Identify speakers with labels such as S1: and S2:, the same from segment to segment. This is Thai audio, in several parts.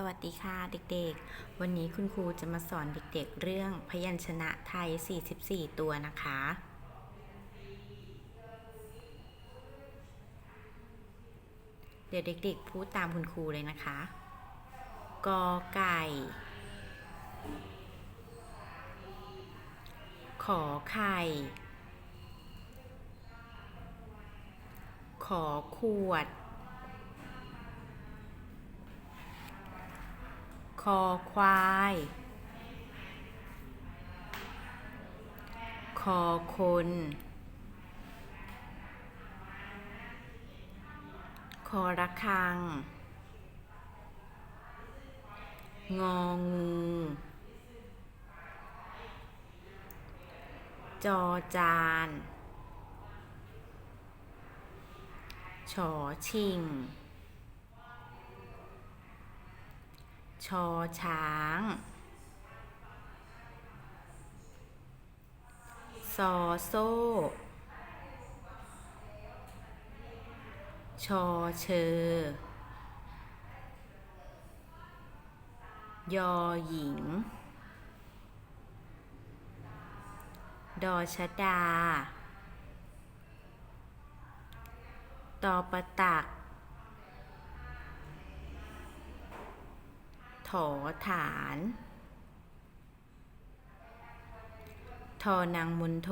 S1: สวัสดีค่ะเด็กๆ วันนี้คุณครูจะมาสอนเด็กๆ เรื่องพยัญชนะไทย 44 ตัวนะคะ เดี๋ยวเด็กๆ พูดตามคุณครูเลยนะคะ กอไก่ ขอไข่ ขอขวด คอควาย คอคน คอระฆัง งองู จอจาน ฉอชิง ชอช้างซอโซ่ชอเชอยอหญิง ดอชดา ตอประตัก ถอฐาน ทอนางมุนโท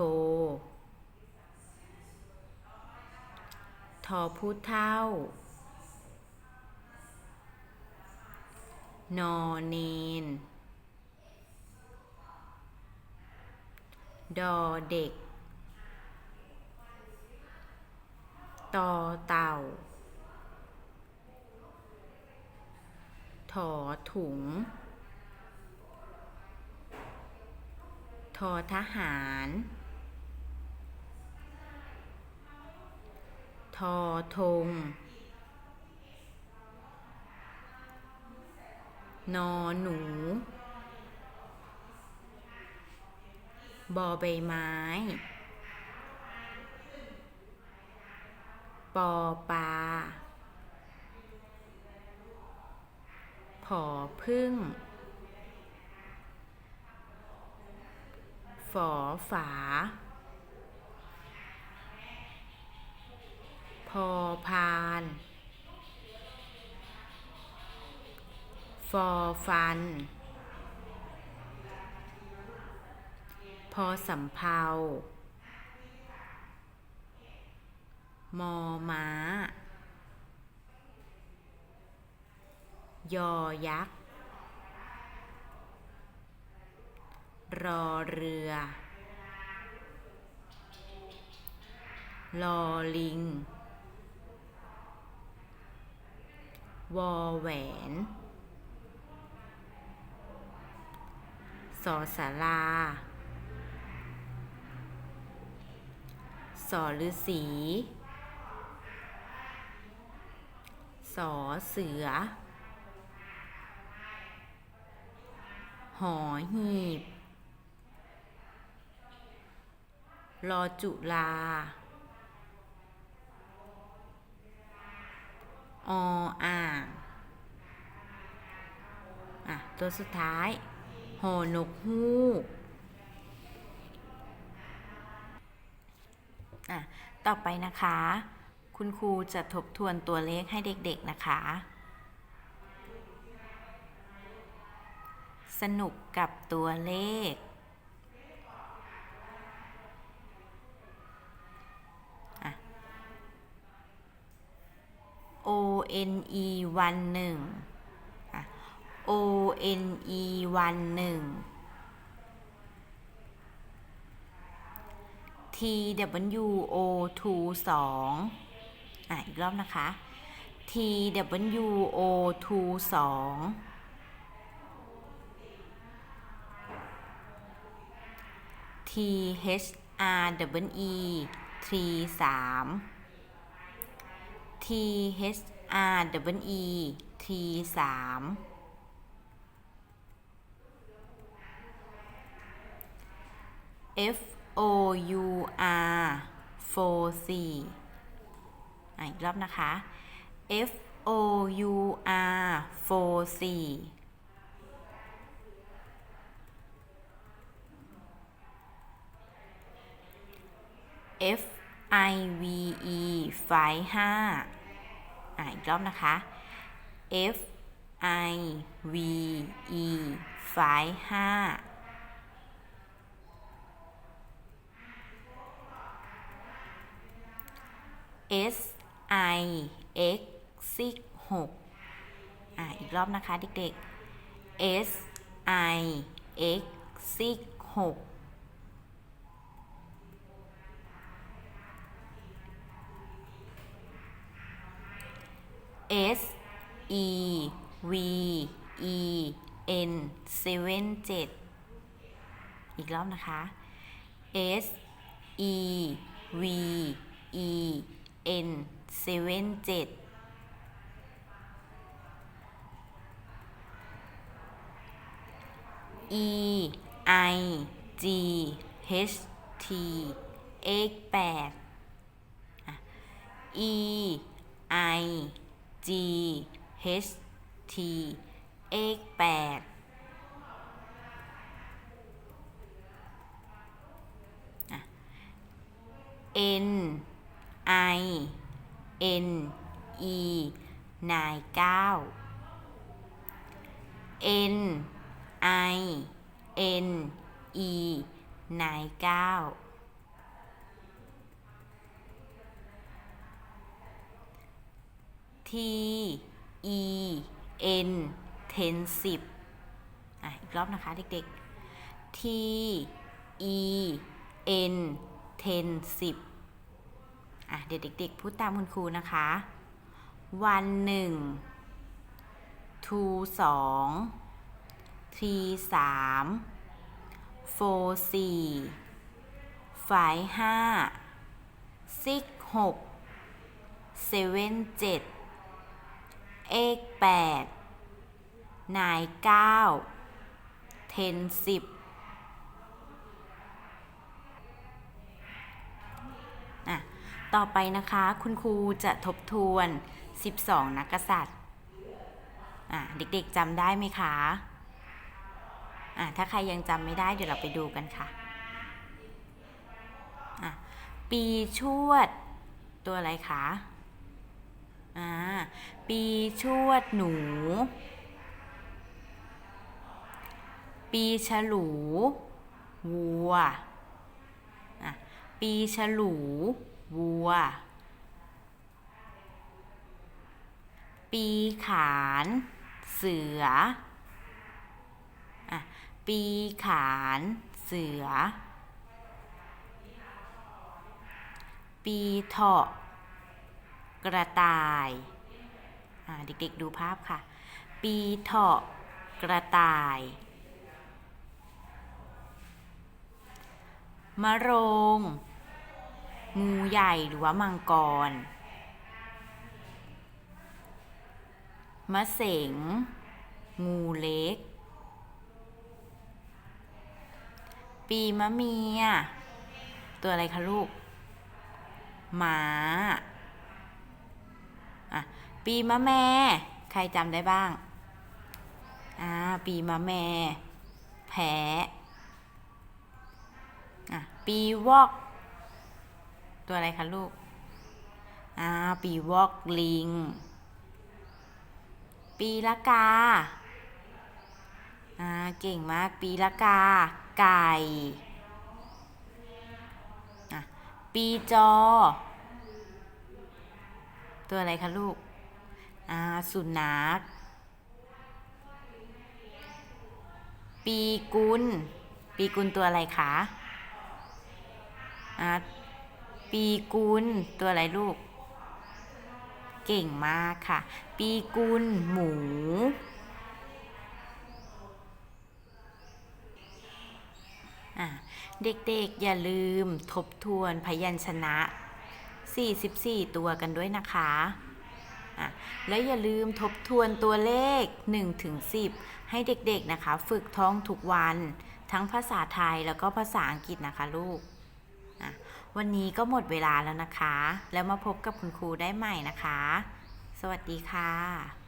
S1: ทอผู้เท่า นอเนน ดอเด็ก ตอเต่า ถอถุง ทอทหาร ทอธงนอหนู บอใบไม้ ปอปลา ผอพึ่ง ฝอฝา พอพาน ฟอฟัน พอสำเภามอม้า ยอยักษ์ รอเรือ ลอลิง วอแหวน สอสาราสอฤาษีสอเสือ หอหีบรอจุลา ออ่างอะ ตัวสุดท้าย หอนกฮูกอะ ต่อไปนะคะ คุณครูจะทบทวนตัวเลขให้เด็กๆนะคะ สนุกกับตัวเลข O N E วันหนึ่ง O N E วันหนึ่ง T W O 2 2อะอีกรอบนะคะ T W O สอง H R W E 3 3 T H R W E T 3 F O U R 4 4อะอีกรอบนะคะ F O U R four สี่ F I V E ไฟห้าอะอีกรอบนะคะ F I V E ไฟห้า S I X ซิกหกอะอีกรอบนะคะเด็กๆ S I X ซิกหก S E V E N เซเว่นเจ็ดอีกรอบนะคะ S E V E N เซเว่นเจ็ด E I G H T X แปด E I G H T X แปดอะ N I N E นายเก้า N I N E นายเก้า T E N เทนสิบอะ อีกรอบนะคะเด็กๆ T E N เทนสิบอะเด็กๆ พูดตามคุณครูนะคะ วันหนึ่งทูสองทรีสามโฟสี่ไฟห้าซิกหกเซเว่นเจ็ด เอกแปดนายเก้าเทนสิบอะต่อไปนะคะคุณครูจะทบทวน 12 นักกษัตริย์อะเด็กๆจำได้ไหมคะอะถ้าใครยังจำไม่ได้เดี๋ยวเราไปดูกันค่ะอะปีชวด ตัวอะไรคะ อ่าปีชวดหนู ปีฉลูวัวปีฉลูวัว ปีขานเสืออะปีขานเสือ ปีเถาะ กระต่ายอ่าเด็กๆดูภาพค่ะ ปีเถาะกระต่าย มะโรง งูใหญ่หรือว่ามังกร มะเสง งูเล็ก ปีมะเมีย ตัวอะไรคะลูก หมา อะปีมะแม่ใครจำได้บ้างอ่าปีมะแม่แพ้อะปีวอก ตัวอะไรคะลูกอ่าปีวอกลิง ปีละกาอ่าเก่งมากปีละกา ไก่อะปีจอ ตัวอะไรคะลูก อ่า สุนัข ปีกุล ปีกุลตัวอะไรคะ อ่า ปีกุลตัวอะไรลูก เก่งมากค่ะ ปีกุลหมู อะเด็กๆ อย่าลืมทบทวนพยัญชนะ 44 ตัวกันด้วยนะคะะแล้วอย่าลืมทบทวนตัวเลข1ถึง10 ให้เด็กๆนะคะ ฝึกท่องทุกวัน ทั้งภาษาไทยแล้วก็ภาษาอังกฤษนะคะลูก วันนี้ก็หมดเวลาแล้วนะคะ แล้วมาพบกับคุณครูได้ใหม่นะคะ สวัสดีค่ะ